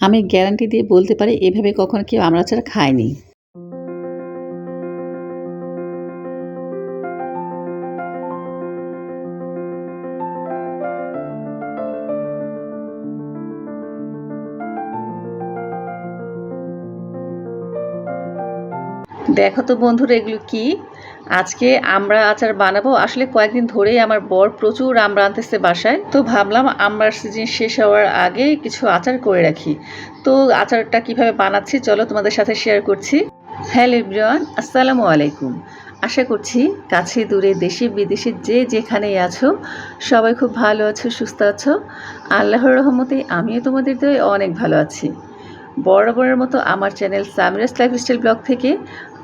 আমি গ্যারান্টি দিয়ে বলতে পারি এভাবে কখনো কেউ আমরা ছাড়া খায়নি। দেখো তো বন্ধুরা এগুলো কি? আজকে আমরা আচার বানাবো। আসলে কয়েকদিন ধরেই আমার বর প্রচুর আমরা আনতেছে বাসায়। তো ভাবলাম আমরার সিজন শেষ হওয়ার আগে কিছু আচার করে রাখি। তো আচারটা কীভাবে বানাচ্ছি চলো তোমাদের সাথে শেয়ার করছি। হ্যালো এভরিওয়ান, আসসালামু আলাইকুম। আশা করছি কাছে দূরে দেশে, বিদেশে যে যেখানেই আছো, সবাই খুব ভালো আছো, সুস্থ আছো। আল্লাহর রহমতে আমিও তোমাদের দয়ে অনেক ভালো আছি। বড় বরাবরের মতো আমার চ্যানেল সামিরাস লাইফস্টাইল ব্লগ থেকে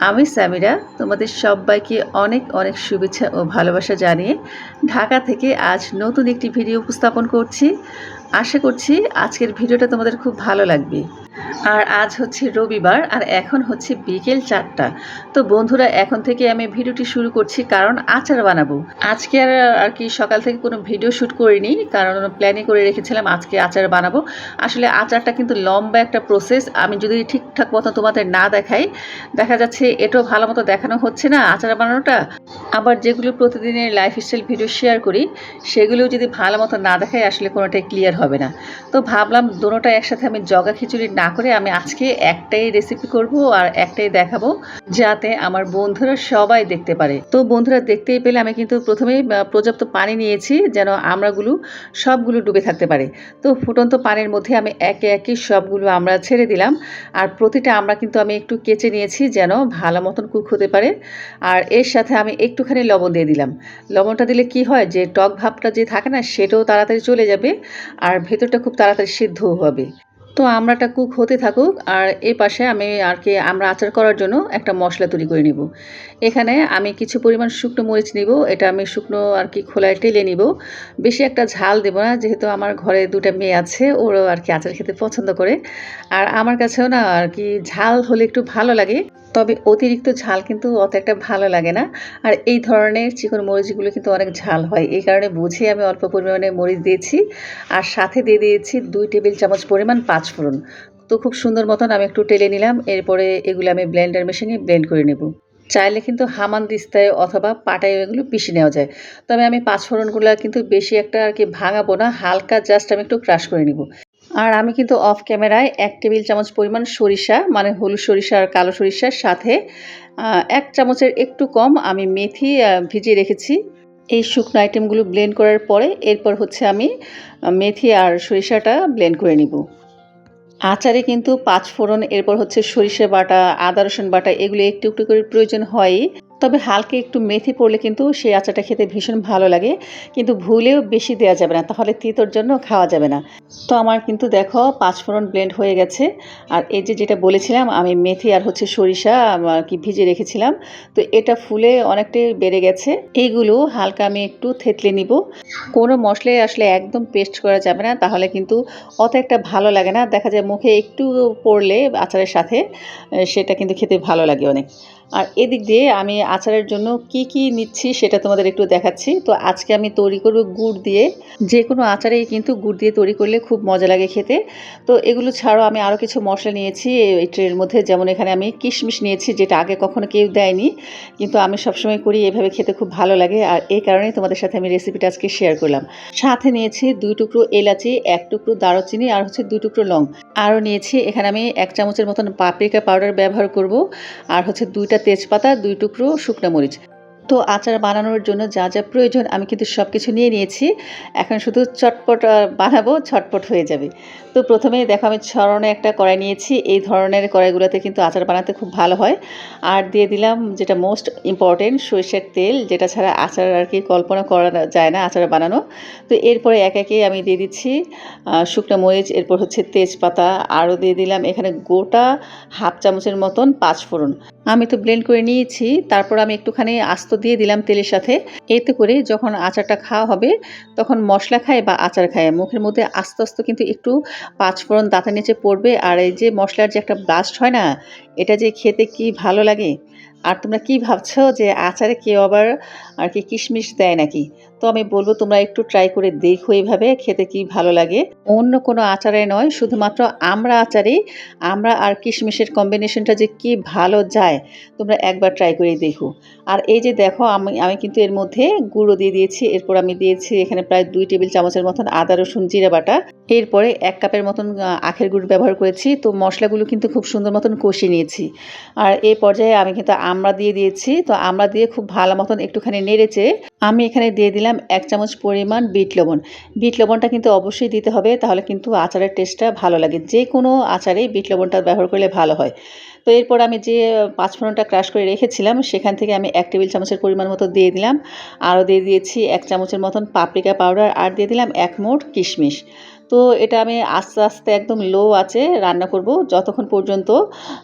আমি সামিরা, তোমাদের সবাইকে অনেক অনেক শুভেচ্ছা ও ভালোবাসা জানিয়ে ঢাকা থেকে আজ নতুন একটি ভিডিও উপস্থাপন করছি। আশা করছি আজকের ভিডিওটা তোমাদের খুব ভালো লাগবে। আর আজ হচ্ছে রবিবার, আর এখন হচ্ছে বিকেল চারটা। তো বন্ধুরা, এখন থেকে আমি ভিডিওটি শুরু করছি, কারণ আচার বানাবো। আজকে আর আর কি সকাল থেকে কোনো ভিডিও শ্যুট করিনি, কারণ প্ল্যানিং করে রেখেছিলাম আজকে আচার বানাবো। আসলে আচারটা কিন্তু লম্বা একটা প্রসেস আমি যদি ঠিকঠাক মতো তোমাদের না দেখাই, দেখা যাচ্ছে এটাও ভালো মতো দেখানো হচ্ছে না আচার বানানোটা। আবার যেগুলো প্রতিদিনের লাইফস্টাইল ভিডিও শেয়ার করি, সেগুলো যদি ভালো মতো না দেখাই, আসলে কোনোটাই ক্লিয়ার হবে না। তো ভাবলাম দুটোটা একসাথে আমি জগা খিচুড়ি না করে আমি আজকে একটাই রেসিপি করব আর একটাই দেখাবো যাতে আমার বন্ধুরা সবাই দেখতে পারে। তো বন্ধুরা দেখতেই পেলে আমি কিন্তু প্রথমেই পর্যাপ্ত পানি নিয়েছি যেন আমরাগুলো সবগুলো ডুবে থাকতে পারে। তো ফুটন্ত পানির মধ্যে আমি একে একে সবগুলো আমরা ছেড়ে দিলাম আর প্রতিটা আমরা কিন্তু আমি একটু কেচে নিয়েছি যেন ভালো মতন কুক হতে পারে। আর এর সাথে আমি একটুখানি লবণ দিয়ে দিলাম। লবণটা দিলে কি হয় যে টক ভাবটা যে থাকে না সেটাও তাড়াতাড়ি চলে যাবে। আর ভেতরটা খুব তাড়াতাড়ি সিদ্ধও হবে। তো আমরাটা কুক হতে থাকুক, আর এই পাশে আমি আর কি আমরা আচার করার জন্য একটা মশলা তৈরি করে নিব। এখানে আমি কিছু পরিমাণ শুকনো মরিচ নিব, এটা আমি শুকনো আর কি খোলায় টেলে নিব। বেশি একটা ঝাল দেবো না, যেহেতু আমার ঘরে দুটো মেয়ে আছে, ওরাও আর কি আচার খেতে পছন্দ করে। আর আমার কাছেও না আর কি ঝাল হলে একটু ভালো লাগে। তবে অতিরিক্ত ঝাল কিন্তু অত একটা ভালো লাগে না। আর এই ধরনের চিকন মরিচগুলো কিন্তু অনেক ঝাল হয়। এই কারণে বুঝে আমি অল্প পরিমাণে মরিচ দিয়েছি। আর সাথে দিয়ে দিয়েছি দুই টেবিল চামচ পরিমাণ পাঁচ পাঁচফোড়ন তো খুব সুন্দর মতন আমি একটু টেলে নিলাম। এরপরে এগুলো আমি ব্লেন্ডার মেশিনে ব্লেন্ড করে নেব। চাইলে কিন্তু হামান দিস্তায় অথবা পাটায় এগুলো পিষে নেওয়া যায়। তবে আমি পাঁচ পাঁচফোড়নগুলো কিন্তু বেশি একটা আর কি ভাঙাবো না। হালকা জাস্ট আমি একটু ক্রাশ করে নিব। আর আমি কিন্তু অফ ক্যামেরায় এক টেবিল চামচ পরিমাণ সরিষা মানে হলুদ সরিষা আর কালো সরিষার সাথে এক চামচের একটু কম আমি মেথি ভিজিয়ে রেখেছি। এই শুকনো আইটেমগুলো ব্লেন্ড করার পরে এরপর হচ্ছে আমি মেথি আর সরিষাটা ব্লেন্ড করে নিব। আচারে কিন্তু পাঁচ ফোড়ন এরপর হচ্ছে সরিষা বাটা, আদা রসুন বাটা, এগুলো একটু একটু করে প্রয়োজন হয়ই। তবে হালকা একটু মেথি পড়লে কিন্তু সেই আচারটা খেতে ভীষণ ভালো লাগে। কিন্তু ভুলেও বেশি দেওয়া যাবে না, তাহলে তিতোর জন্য খাওয়া যাবে না। তো আমার কিন্তু দেখো পাঁচফোড়ন ব্লেন্ড হয়ে গেছে। আর এই যে যেটা বলেছিলাম, আমি মেথি আর হচ্ছে সরিষা আর কি ভিজে রেখেছিলাম, তো এটা ফুলে অনেকটাই বেড়ে গেছে। এইগুলো হালকা আমি একটু থেতলে নিব। কোনো মশলাই আসলে একদম পেস্ট করা যাবে না, তাহলে কিন্তু অত একটা ভালো লাগে না। দেখা যায় মুখে একটু পড়লে আচারের সাথে, সেটা কিন্তু খেতে ভালো লাগে অনেক। আর এদিক দিয়ে আমি আচারের জন্য কি কি নিচ্ছি সেটা তোমাদের একটু দেখাচ্ছি। তো আজকে আমি তৈরি করব গুড় দিয়ে। যে কোনো আচারেই কিন্তু গুড় দিয়ে তৈরি করলে খুব মজা লাগে খেতে। তো এগুলো ছাড়াও আমি আরও কিছু মশলা নিয়েছি। এই ট্রের মধ্যে যেমন এখানে আমি কিশমিশ নিয়েছি, যেটা আগে কখনো কেউ দেয়নি। কিন্তু আমি সবসময় করি, এভাবে খেতে খুব ভালো লাগে। আর এই কারণেই তোমাদের সাথে আমি রেসিপিটা আজকে শেয়ার করলাম। সাথে নিয়েছি দুই টুকরো এলাচি, এক টুকরো দারুচিনি আর হচ্ছে দুই টুকরো লং। আরও নিয়েছি, এখানে আমি এক চামচের মতন পাপরিকা পাউডার ব্যবহার করব। আর হচ্ছে দুইটা তেজপাতা দুই টুকরো শুকনো মরিচ। তো আচার বানানোর জন্য যা যা প্রয়োজন আমি কিন্তু সব কিছু নিয়ে নিয়েছি। এখন শুধু চটপট বানাবো, ছটপট হয়ে যাবে। তো প্রথমে দেখো আমি ছড়নে একটা কড়াই নিয়েছি। এই ধরনের কড়াইগুলোতে কিন্তু আচার বানাতে খুব ভালো হয়। আর দিয়ে দিলাম যেটা মোস্ট ইম্পর্টেন্ট সরিষার তেল, যেটা ছাড়া আচার আর কি কল্পনা করা যায় না আচার বানানো। তো এরপরে এক একে আমি দিয়ে দিচ্ছি শুকনো মরিচ, এরপর হচ্ছে তেজপাতা। আরও দিয়ে দিলাম এখানে গোটা হাফ চামচের মতন পাঁচফোড়ন। আমি তো ব্লেন্ড করে নিয়েছি। তারপর আমি একটুখানি আস্ত দিয়ে দিলাম তেলের সাথে। এতে করে যখন আচারটা খাওয়া হবে, তখন মশলা খায় বা আচার খায়। মুখের মধ্যে আস্তে আস্তে কিন্তু একটু পাঁচ ফোড়ন দাঁতের নিচে পড়বে। আর এই যে মশলার যে একটা ব্লাস্ট হয় না এটা যে খেতে কি ভালো লাগে? আর তোমরা কি ভাবছ যে আচারে কেউ আবার আর কি কিশমিশ দেয় নাকি? তো আমি বলব তোমরা একটু ট্রাই করে দেখো এইভাবে খেতে কি ভালো লাগে। অন্য কোনো আচারে নয়, শুধুমাত্র আমরা আচারে আমরা আর কিশমিশের কম্বিনেশনটা যে কি ভালো যায়, তোমরা একবার ট্রাই করে দেখো। আর এই যে দেখো, আমি আমি কিন্তু এর মধ্যে গুঁড়ো দিয়ে দিয়েছি, এরপর আমি দিয়েছি এখানে প্রায় দুই টেবিল চামচের মতন আদা, রসুন, জিরা বাটা। এরপরে এক কাপের মতন আখের গুড় ব্যবহার করেছি। তো মশলাগুলো কিন্তু খুব সুন্দর মতন কষিয়ে নিয়েছি। আর এই পর্যায়ে আমি কিন্তু আমরা দিয়ে দিয়েছি। তো আমরা দিয়ে খুব ভালো মতন একটুখানি নেড়েচে আমি এখানে দিয়ে দিলাম এক চামচ পরিমাণ বিট লবণ। বিট লবণটা কিন্তু অবশ্যই দিতে হবে, তাহলে কিন্তু আচারের টেস্টটা ভালো লাগে। যে কোনো আচারেই বিট লবণটা ব্যবহার করলে ভালো হয়। তো এরপর আমি যে পাঁচফোড়নটা ক্রাশ করে রেখেছিলাম, সেখান থেকে আমি এক টেবিল চামচের পরিমাণ মতো দিয়ে দিলাম। আরও দিয়ে দিয়েছি এক চামচের মতন পাপরিকা পাউডার, আর দিয়ে দিলাম এক মোট কিশমিশ। তো এটা আমি আস্তে আস্তে একদম লো আছে, রান্না করব। যতক্ষণ পর্যন্ত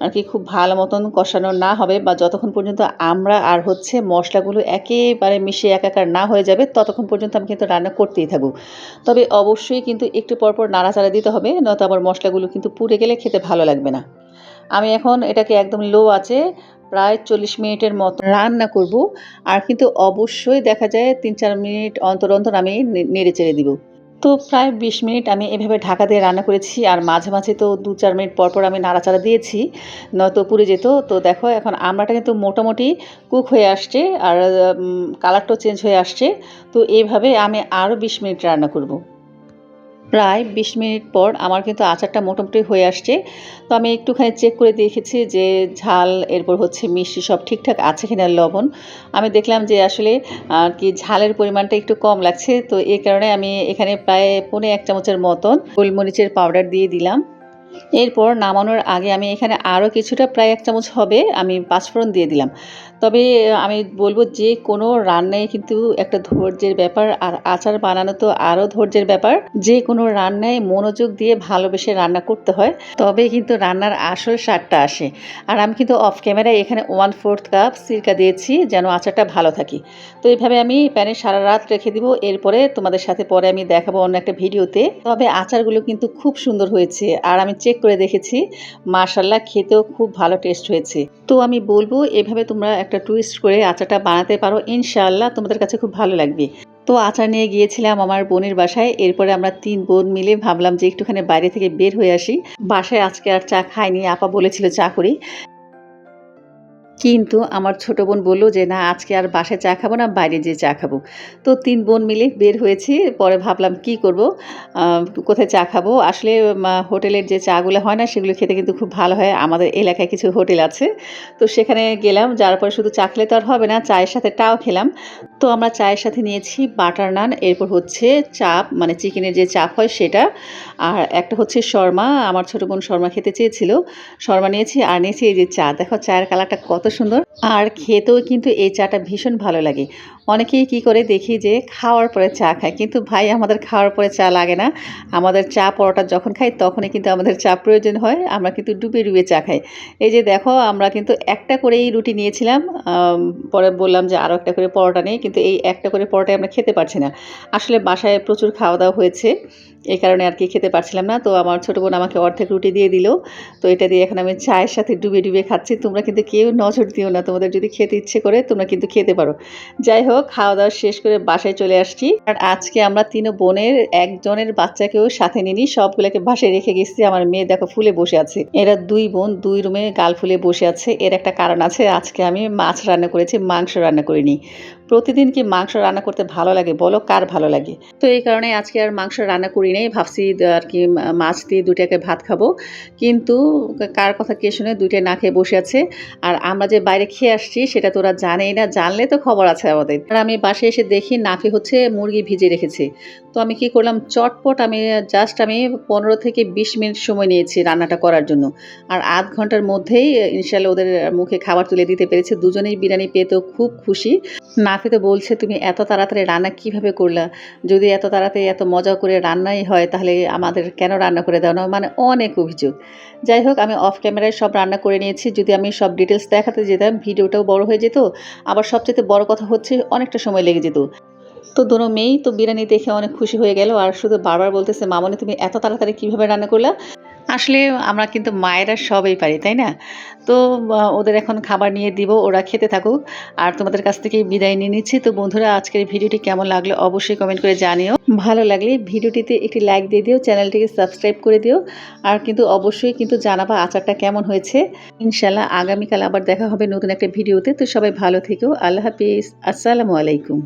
আর কি খুব ভালো মতন কষানো না হবে বা যতক্ষণ পর্যন্ত আমরা আর হচ্ছে মশলাগুলো একেবারে মিশে একাকার না হয়ে যাবে, ততক্ষণ পর্যন্ত আমি কিন্তু রান্না করতেই থাকব। তবে অবশ্যই কিন্তু একটু পরপর নাড়াচাড়া দিতে হবে, নয়তো আবার মশলাগুলো কিন্তু পুড়ে গেলে খেতে ভালো লাগবে না। আমি এখন এটাকে একদম লো আছে, প্রায় চল্লিশ মিনিটের মতো রান্না করব। আর কিন্তু অবশ্যই দেখা যায় তিন চার মিনিট অন্তর অন্তর আমি নেড়ে চেড়ে দিব। তো প্রায় বিশ মিনিট আমি এভাবে ঢাকা দিয়ে রান্না করেছি আর মাঝে মাঝে তো দু চার মিনিট পরপর পর আমি নাড়াচাড়া দিয়েছি, নয়তো পুড়ে যেত। তো দেখো এখন আমড়াটা কিন্তু মোটামুটি কুক হয়ে আসছে আর কালারটাও চেঞ্জ হয়ে আসছে। তো এইভাবে আমি আরও বিশ মিনিট রান্না করব। প্রায় বিশ মিনিট পর আমার কিন্তু আচারটা মোটামুটি হয়ে আসছে। তো আমি একটুখানি চেক করে দেখেছি যে ঝাল, এরপর হচ্ছে মিষ্টি সব ঠিকঠাক আছে কিনা লবণ। আমি দেখলাম যে আসলে আর কি ঝালের পরিমাণটা একটু কম লাগছে। তো এই কারণে আমি এখানে প্রায় পৌনে এক চামচের মতন গোলমরিচের পাউডার দিয়ে দিলাম। এরপর নামানোর আগে আমি এখানে আরও কিছুটা প্রায় এক চামচ হবে, আমি পাঁচফোড়ন দিয়ে দিলাম। তবে আমি বলব যে কোনো রান্নায় কিন্তু একটা ধৈর্যের ব্যাপার, আর আচার বানানো তো আরও ধৈর্যের ব্যাপার। যে কোনো রান্নায় মনোযোগ দিয়ে ভালোবেসে রান্না করতে হয়, তবে কিন্তু রান্নার আসল স্বাদটা আসে। আর আমি কিন্তু অফ ক্যামেরায় এখানে ওয়ান ফোর্থ কাপ সিরকা দিয়েছি, যেন আচারটা ভালো থাকে। তো এইভাবে আমি প্যানে সারা রাত রেখে দিব, এরপরে তোমাদের সাথে পরে আমি দেখাবো অন্য একটা ভিডিওতে। তবে আচারগুলো কিন্তু খুব সুন্দর হয়েছে, আর আমি চেক করে দেখেছি। মার্শাল্লাহ খেতেও খুব ভালো টেস্ট হয়েছে। তো আমি বলব, এভাবে তোমরা একটা টুইস্ট করে আচারটা বানাতে পারো। ইনশাল্লাহ তোমাদের কাছে খুব ভালো লাগবে। তো আচার নিয়ে গিয়েছিলাম আমার বোনের বাসায়। এরপরে আমরা তিন বোন মিলে ভাবলাম যে একটুখানি বাইরে থেকে বের হয়ে আসি। বাসায় আজকে আর চা খাইনি, আপা বলেছিল চা করি। কিন্তু আমার ছোট বোন বলল যে, না, আজকে আর বাসায় চা খাব না, বাইরে যেয়ে চা খাব। তো তিন বোন মিলে বের হয়েছি, পরে ভাবলাম কি করব? কোথায় চা খাব? আসলে হোটেলের যে চাগুলো হয় না, সেগুলো খেতে কিন্তু খুব ভালো হয়। আমাদের এলাকায় কিছু হোটেল আছে। তো সেখানে গেলাম যার পরে শুধু চা খেলে তো আর হবে না, চায়ের সাথে টাও খেলাম। তো আমরা চায়ের সাথে নিয়েছি বাটার নান, এরপর হচ্ছে চাপ মানে চিকেনের যে চাপ হয় সেটা। আর একটা হচ্ছে শর্মা, আমার ছোটো বোন শর্মা খেতে চেয়েছিল। শর্মা নিয়েছি, আর নিয়েছি এই যে চা। দেখো, চায়ের কালারটা কত সুন্দর। আর খেতেও কিন্তু এই চাটা ভীষণ ভালো লাগে। অনেকেই কি করে দেখি যে খাওয়ার পরে চা খায়। কিন্তু ভাই, আমাদের খাওয়ার পরে চা লাগে না। আমাদের চা পরোটা যখন খাই, তখনই কিন্তু আমাদের চা প্রয়োজন হয়। আমরা কিন্তু ডুবে ডুবে চা খাই। এই যে দেখো, আমরা কিন্তু একটা করেই রুটি নিয়েছিলাম। পরে বললাম যে আরও একটা করে পরোটা নেই। কিন্তু এই একটা করে পরোটাই আমরা খেতে পারছি না। আসলে বাসায় প্রচুর খাওয়া দাওয়া হয়েছে। এই কারণে আর কি খেতে পারছিলাম না। তো আমার ছোটো বোন আমাকে অর্ধেক রুটি দিয়ে দিল। তো এটা দিয়ে এখন আমি চায়ের সাথে ডুবে ডুবে খাচ্ছি। তোমরা কিন্তু কেউ নজর দিও না, তোমাদের যদি খেতে ইচ্ছে করে তোমরা কিন্তু খেতে পারো। যাই হোক খাওয়া দাওয়া শেষ করে বাসায় চলে আসছি। আর আজকে আমরা তিন বোনের, একজনের বাচ্চাকেও সাথে নিনি সবগুলোকে বাসায় রেখে গেছি। আমার মেয়ে দেখো ফুলে বসে আছে। এরা দুই বোন, দুই রুমে গাল ফুলে বসে আছে। এর একটা কারণ আছে, আজকে আমি মাছ রান্না করেছি, মাংস রান্না করিনি। প্রতিদিন কি মাংস রান্না করতে ভালো লাগে? বলো, কার ভালো লাগে? তো এই কারণে আজকে আর মাংস রান্না করি নাই। ভাবছি আর কি মাছ দিয়ে দুটাকে ভাত খাব। কিন্তু কার কথা কে শুনে দুইটা না খেয়ে বসে আছে। আর আমরা যে বাইরে খেয়ে আসছি, সেটা তোরা জানেই না। জানলে তো খবর আছে আমাদের। আর আমি বাসায় এসে দেখি নাফি হচ্ছে মুরগি ভিজে রেখেছে। তো আমি কি করলাম, চটপট আমি জাস্ট আমি পনেরো থেকে বিশ মিনিট সময় নিয়েছি রান্নাটা করার জন্য। আর আধ ঘণ্টার মধ্যেই, ইনশাল্লাহ ওদের মুখে খাবার তুলে দিতে পেরেছে। দুজনেই বিরিয়ানি পেয়ে তো খুব খুশি। নাফি তো বলছে, তুমি এত তাড়াতাড়ি রান্না কীভাবে করলা? যদি এত তাড়াতাড়ি এত মজা করে রান্নাই হয়, তাহলে আমাদের কেন রান্না করে দেওয়া না? মানে অনেক অভিযোগ। যাই হোক, আমি অফ ক্যামেরায় সব রান্না করে নিয়েছি। যদি আমি সব ডিটেলস দেখাতে যেতাম, ভিডিওটাও বড় হয়ে যেত। আবার সবচেয়ে বড় কথা হচ্ছে, অনেকটা সময় লেগে যেত। তো দোনো মেয়েই তো বিরিয়ানি দেখে অনেক খুশি হয়ে গেল। আর শুধু বারবার বলতেছে, মামনি, তুমি এত তাড়াতাড়ি কীভাবে রান্না করলা? আসলে আমরা কিন্তু মায়েরা সবই পারি, তাই না? তো ওদের এখন খাবার নিয়ে দিব, ওরা খেতে থাকুক। আর তোমাদের কাছ থেকে বিদায় নিয়ে নিচ্ছি। তো বন্ধুরা, আজকের ভিডিওটি কেমন লাগল অবশ্যই কমেন্ট করে জানিও। ভালো লাগলে ভিডিওটিতে একটি লাইক দিয়ে দিও, চ্যানেলটিকে সাবস্ক্রাইব করে দিও। আর কিন্তু অবশ্যই কিন্তু জানাবা আচারটা কেমন হয়েছে। ইনশাল্লাহ আগামীকাল আবার দেখা হবে নতুন একটা ভিডিওতে। তো সবাই ভালো থেকো। আল্লাহ হাফিজ। আসসালামু আলাইকুম।